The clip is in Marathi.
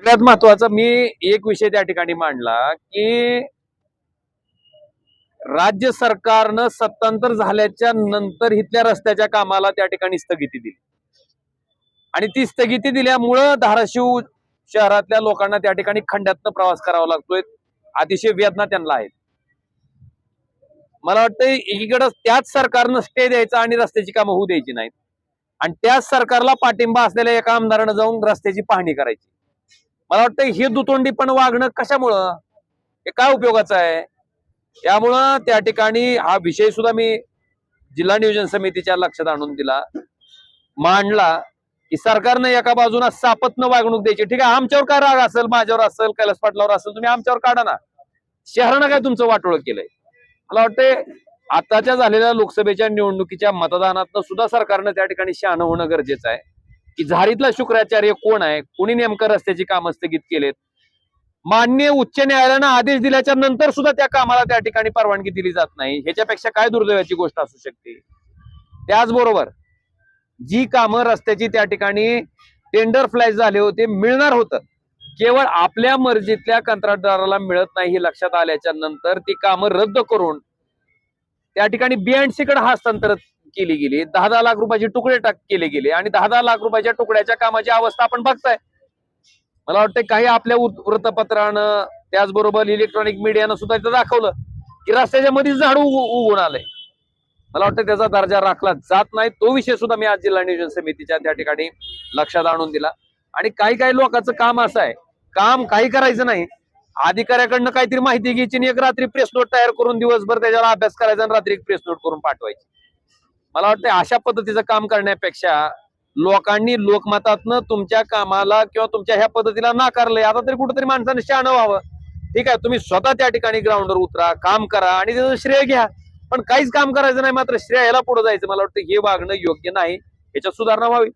सगळ्यात महत्त्वाचा मी एक विषय त्या ठिकाणी मांडला की राज्य सरकारनं सत्तांतर झाल्याच्यानंतर इथल्या रस्त्याच्या कामाला त्या ठिकाणी स्थगिती दिली. आणि ती स्थगिती दिल्यामुळं धाराशिव शहरातल्या लोकांना त्या ठिकाणी खंड्यातनं प्रवास करावा लागतोय. अतिशय वेदना त्यांना आहेत. मला वाटतं एकीकडं त्याच सरकारनं स्टे द्यायचा आणि रस्त्याची कामं होऊ द्यायची नाहीत. आणि त्याच सरकारला पाठिंबा असलेल्या एका आमदारानं जाऊन रस्त्याची पाहणी करायची. मला वाटतं हे दुतोंडी पण वागणं कशामुळं? हे काय उपयोगाचं आहे? त्यामुळं त्या ठिकाणी हा विषय सुद्धा मी जिल्हा नियोजन समितीच्या लक्षात आणून दिला. मांडला की सरकारनं एका बाजूला सापत्न वागणूक द्यायची. ठीक आहे आमच्यावर काय राग असेल माझ्यावर असेल कैलास पाटलावर असेल तुम्ही आमच्यावर काढा ना. शहरानं काय तुमचं वाटोळ केलंय? मला वाटतंय आताच्या झालेल्या लोकसभेच्या निवडणुकीच्या मतदानात सुद्धा सरकारनं त्या ठिकाणी शहाणं होणं गरजेचं आहे. की झारीतला शुक्राचार्य कोण आहे? कोणी नेमकं रस्त्याची कामं स्थगित केलेत? मान्य उच्च न्यायालयानं आदेश दिल्याच्या नंतर सुद्धा त्या कामाला त्या ठिकाणी परवानगी दिली जात नाही. ह्याच्यापेक्षा काय दुर्दैवाची गोष्ट असू शकते? त्याचबरोबर जी कामं रस्त्याची त्या ठिकाणी टेंडर फ्लॅश झाले होते मिळणार होतं. केवळ आपल्या मर्जीतल्या कंत्राटदाराला मिळत नाही हे लक्षात आल्याच्यानंतर ती कामं रद्द करून त्या ठिकाणी बी अँडकडे हस्तांतरित केली गेली. दहा दहा लाख रुपयाचे तुकडे टाक केले गेले आणि दहा दहा लाख रुपयाच्या तुकड्याच्या कामाची अवस्था आपण बघताय. मला वाटतं काही आपल्या वृत्तपत्रानं त्याचबरोबर इलेक्ट्रॉनिक मीडियानं सुद्धा इथं दाखवलं की रस्त्याच्या मध्ये झाड उग- उगवून आलंय. मला वाटतं त्याचा दर्जा राखला जात नाही. तो विषय सुद्धा मी आज जिल्हा नियोजन समितीच्या त्या ठिकाणी लक्षात आणून दिला. आणि काही काही लोकांचं काम असं आहे. काम काही करायचं नाही. अधिकाऱ्याकडनं काहीतरी माहिती घ्यायची आणि एक रात्री प्रेस नोट तयार करून दिवसभर त्याच्यावर अभ्यास करायचा आणि रात्री एक प्रेस नोट करून पाठवायची. मला वाटतं अशा पद्धतीचं काम करण्यापेक्षा लोकांनी लोकमतातनं तुमच्या कामाला किंवा तुमच्या ह्या पद्धतीला नाकारलंय. आता तरी कुठेतरी माणसाने शहाणं व्हावं. ठीक आहे तुम्ही स्वतः त्या ठिकाणी ग्राउंडवर उतरा काम करा आणि त्याचं श्रेय घ्या. पण काहीच काम करायचं नाही मात्र श्रेय याला पुढे जायचं. मला वाटतं हे वागणं योग्य नाही. याच्यात सुधारणा व्हावी.